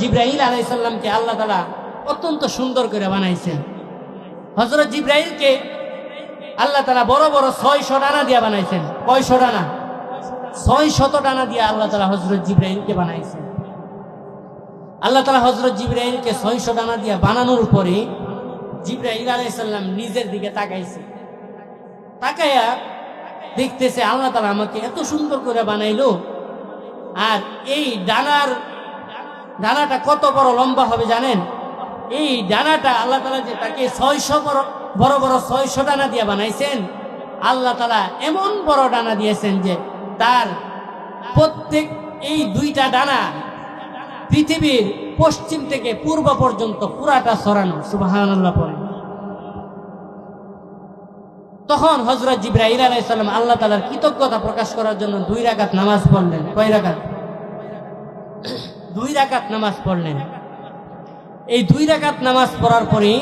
জিব্রাহিল আলাইসাল্লামকে আল্লাহ তালা অত্যন্ত সুন্দর করে বানাইছেন। হজরত জিব্রাহিলকে আল্লাহ তালা বড় বড় ছয়শো ডানা দিয়া বানাইছেন। কয়শো ডানা? ছয় শত ডানা দিয়ে আল্লাহ তালা হজরত জিব্রাহিলকে বানাইছেন। আল্লাহ তালা হজরত জিব্রাহিলকে ছয়শো ডানা দিয়া বানানোর পরে জিব্রাহিল আলাইসাল্লাম নিজের দিকে তাকাইছে। তাকাইয়া দেখতেছে আল্লাহ তালা আমাকে এত সুন্দর করে বানাইলো। আর এই ডানার ডানাটা কত বড় লম্বা হবে জানেন? এই ডানাটা আল্লাহ তালা যে তাকে ছয়শো বড় বড় বড় ছয়শো ডানা দিয়ে বানাইছেন, আল্লাহ তালা এমন বড় ডানা দিয়েছেন যে তার প্রত্যেক এই দুইটা ডানা পৃথিবীর পশ্চিম থেকে পূর্ব পর্যন্ত পুরাটা সরানো সুবাহান তখন হজরত জিব্রাহিল আলাইসাল্লাম আল্লাহ তালার কৃতজ্ঞতা প্রকাশ করার জন্য দুই রাগাত নামাজ পড়লেন। কয় রাকাত? দুই রাকাত নামাজ পড়লেন। এই দুই রাকাত নামাজ পড়ার পরে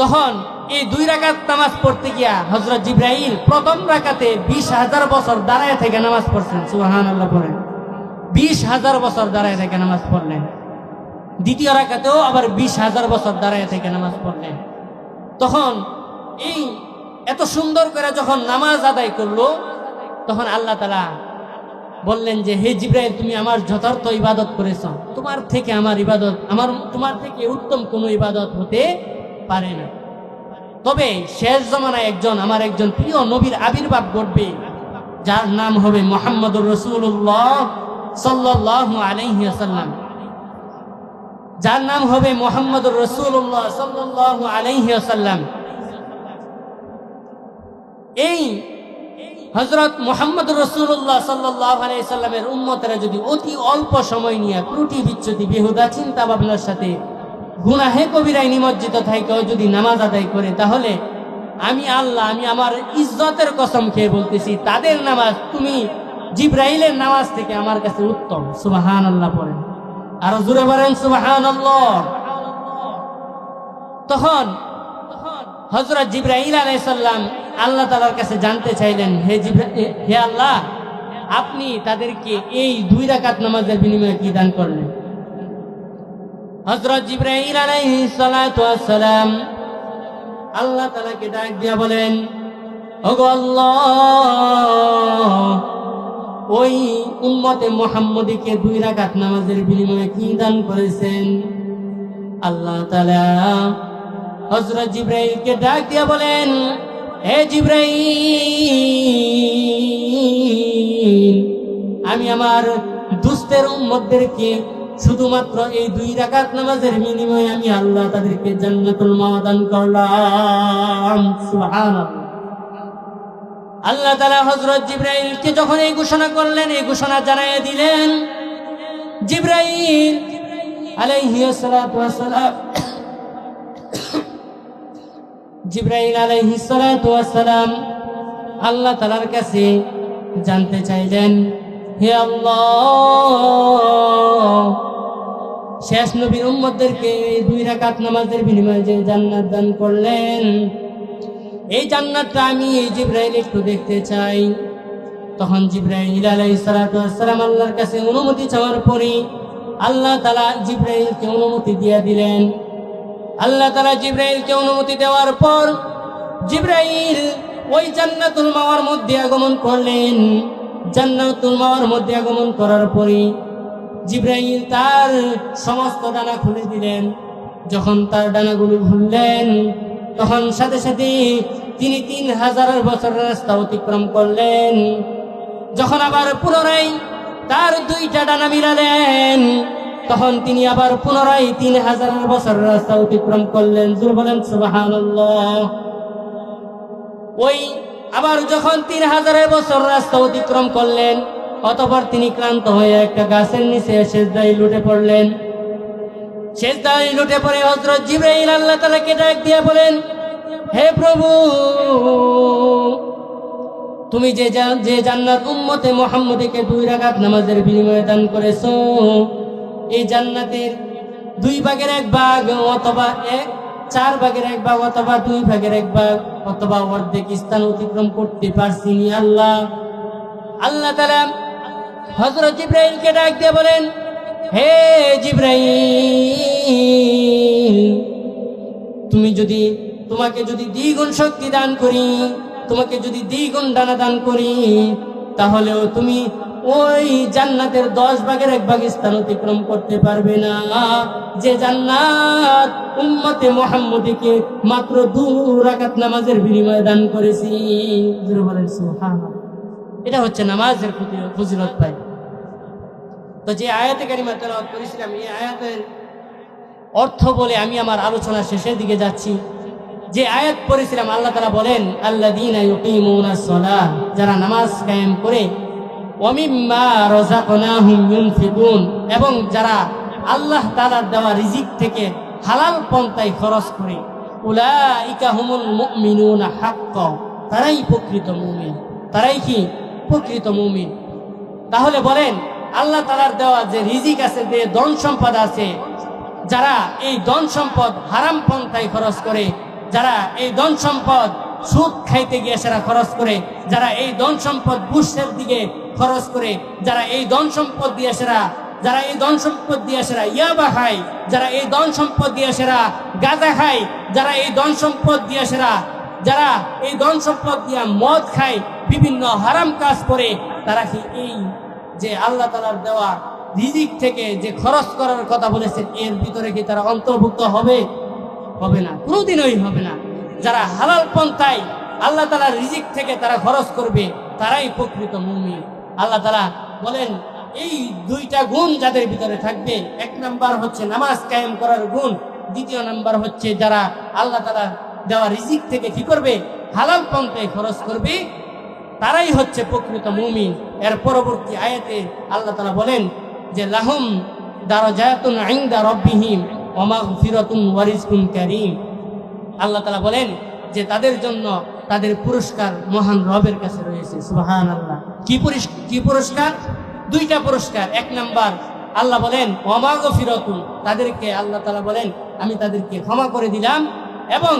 তখন এই দুই রাকাত নামাজ পড়তে গিয়া হজরত জিব্রাহিল প্রথম রাকাতে বিশ হাজার বছর দাঁড়ায় থেকে নামাজ পড়ছেন। সুহান আল্লাহ পড়েন। বিশ হাজার বছর দাঁড়ায় থেকে নামাজ পড়লেন। দ্বিতীয় রাকাতেও আবার বিশ হাজার বছর দাঁড়ায় থেকে নামাজ পড়লেন। তখন এই এত সুন্দর করে যখন নামাজ আদায় করল, তখন আল্লাহ তালা বললেন যে, হে জিব্রাইল, তুমি আমার যথার্থ ইবাদত করেছ। তোমার থেকে আমার ইবাদত, আমার, তোমার থেকে উত্তম কোনো ইবাদত হতে পারে না। তবে শেষ জমানায় একজন, আমার একজন প্রিয় নবীর আবির্ভাব ঘটবে, যার নাম হবে মোহাম্মদুর রসুল্লাহ সাল্লাহ আলাইসাল্লাম যার নাম হবে মোহাম্মদুর রসুল্লাহ সাল্লাহ আলাইসাল্লাম এই হজরত মোহাম্মদ রসুল্লাহ সাল্লাহ আলাইসাল্লামের উন্মতেরা যদি অতি অল্প সময় নিয়ে ত্রুটি বিচ্ছুতি বেহুদা চিন্তা ভাবনার সাথে গুনাহে কবিরায় নিমজ্জিত থাকেও যদি নামাজ আদায় করে, তাহলে আমি আল্লাহ, আমি আমার ইজ্জতের কসম খেয়ে বলতেছি, তাদের নামাজ তুমি জিব্রাইলের নামাজ থেকে আমার কাছে উত্তম। সুবাহান আল্লাহ পড়েন। আরও জুড়ে বলেন সুবাহান আল্লাহ তখন হজরত জিব্রাহিল আলাইসাল্লাম আল্লাহ তালার কাছে জানতে চাইলেন, হে হে আল্লাহ, আপনি তাদেরকে এই দুই রাকাত নামাজের বিনিময়ে কি দান করলেন? হজরত জিব্রাহিল আলাইসালাম আল্লাহ তালাকে ডাক দিয়া বলেন ওই উম্মতে মোহাম্মদীকে দুই রাকাত নামাজের বিনিময়ে কি দান করেছেন? আল্লাহ তালা হজরত জিব্রাইলকে ডাক দিয়া বলেন হে জিব্রাইল, আমি আমার দুস্তের উম্মতদেরকে শুধুমাত্র এই দুই রাকাত নামাজের বিনিময়ে আমি আল্লাহ তাদেরকে জান্নাতুল মাওয়াদান করলাম। সুবহানাল্লাহ। আল্লাহ তালা হজরত জিব্রাইলকে যখন এই ঘোষণা করলেন, এই ঘোষণা জানাই দিলেন, জিব্রাইল আলাইহিস জিব্রাইল আলাইহিসালাম আল্লাহ তালার কাছে জানতে চাইলেন, হে আল্লাহ, শেষ নবীর উম্মদদেরকে দুই রাকাত নামাজের বিনিময়ে যে জান্নাত দান করলেন, এই জান্নাতটা আমি এই জিব্রাইল একটু দেখতে চাই। তখন জিব্রাইল আলাইহিসালাম আল্লাহর কাছে অনুমতি চাওয়ার পরে আল্লাহ তালা জিব্রাইলকে অনুমতি দিয়ে দিলেন। আল্লাহ তালা জিব্রাইলকে অনুমতি দেওয়ার পর জিব্রাইল ওই জান্নাতুল মাওয়ার মধ্যে আগমন করলেন। জান্নাতুল মাওয়ার মধ্যে আগমন করার পরে জিব্রাইল তার সমস্ত ডানা খুলে দিলেন। যখন তার ডানাগুলো খুললেন, তখন সাথে সাথে তিনি তিন হাজার বছরের রাস্তা অতিক্রম করলেন। যখন আবার পুনরায় তার দুইটা ডানা মিলালেন তখন তিনি আবার পুনরায় তিন হাজার বছর রাস্তা অতিক্রম করলেন। জুর বলেন সুবাহান ওই আবার যখন তিন হাজারের বছর রাস্তা অতিক্রম করলেন, অতপর তিনি ক্লান্ত হয়ে একটা গাছের নিচে শেষদাই লুটে পড়লেন। শেষদাই লুটে পড়ে হজরত জিব্রাইল আল্লাহ তালাকে ডাক দিয়ে বলেন, হে প্রভু, তুমি যে যে জান্নাত উম্মতে মোহাম্মদীকে দুই রাকাত নামাজের বিনিময়ে দান করেছ এই জান্নাতের দুই ভাগের এক ভাগ অথবা এক, চার ভাগের এক ভাগ অথবা দুই ভাগের এক ভাগ অথবা অর্ধেক স্থান অতিক্রম করতে পারছি নি আল্লাহ। আল্লাহ তালা হজরত ইব্রাহিমকে ডাক দিয়ে বলেন, হে জিব্রাইল, তুমি যদি তোমাকে যদি দ্বিগুণ শক্তি দান করি, তোমাকে যদি দ্বিগুণ দানা দান করি, তাহলেও তুমি ওই জান্নাতের দশ ভাগের এক ভাগ স্থান অতিক্রম করতে পারবে না। যে জান্নাত উম্মতে মোহাম্মদীকে মাত্র দু রাকাত নামাজের বিনিময়ে দান করেছি। এটা হচ্ছে নামাজের ফজি- ফজিলত পাই তো যে আয়াতে কারিমা তেলাওয়াত করেছিলাম, এই আয়াতের অর্থ বলে আমি আমার আলোচনা শেষের দিকে যাচ্ছি। যে আয়াত পড়েছিলাম, আল্লাহ তারা বলেন আল্লাহ দিন যারা নামাজ কায়েম করে এবং যারা আল্লাহ তালার দেওয়া রিজিক থেকে হালাল পন্থায় খরচ করে তারাই প্রকৃত মুমিন। তারাই কি? প্রকৃত মুমিন। তাহলে বলেন, আল্লাহ তালার দেওয়া যে রিজিক আছে, যে ধন সম্পদ আছে, যারা এই ধন সম্পদ হারাম পন্থায় খরচ করে, যারা এই ধন সম্পদ সুদ খাইতে গিয়ে সেরা খরচ করে, যারা এই ধন সম্পদ বুসের দিকে খরচ করে, যারা এই ধন সম্পদ দিয়ে সেরা, যারা এই ধন সম্পদ দিয়ে সেরা ইয়াবা খায়, যারা এই ধন সম্পদ দিয়ে সেরা গাঁজা খায়, যারা এই ধন সম্পদ দিয়ে সেরা, যারা এই ধন সম্পদ দিয়ে মদ খায়, বিভিন্ন হারাম কাজ করে, তারা কি এই যে আল্লাহ তালার দেওয়া রিজিক থেকে যে খরচ করার কথা বলেছেন, এর ভিতরে কি তারা অন্তর্ভুক্ত হবে? হবে না, কোনোদিনই হবে না। যারা হালাল পন্থায় আল্লাহ তালার রিজিক থেকে তারা খরচ করবে, তারাই প্রকৃত মুমিন। আল্লাহ তালা বলেন, এই দুইটা গুণ যাদের ভিতরে থাকবে, এক নাম্বার হচ্ছে নামাজ কায়েম করার গুণ, দ্বিতীয় নাম্বার হচ্ছে যারা আল্লাহ তালা দেওয়া রিজিক থেকে কি করবে, হালাল পন্থায় খরচ করবে, তারাই হচ্ছে প্রকৃত মুমিন। এর পরবর্তী আয়াতে আল্লাহ তালা বলেন যে, লাহুম দারাজাতুন ইনদা রব্বিহিম ওয়া মাগফিরাতুন ওয়া রিজকুন কারীম। আল্লাহ তালা বলেন যে তাদের জন্য তাদের পুরস্কার মহান রবের কাছে রয়েছে। সুহান আল্লাহ কি কি পুরস্কার? দুইটা পুরস্কার। এক নাম্বার, আল্লাহ বলেন অমাগ ফিরতুন তাদেরকে আল্লাহ তালা বলেন, আমি তাদেরকে ক্ষমা করে দিলাম। এবং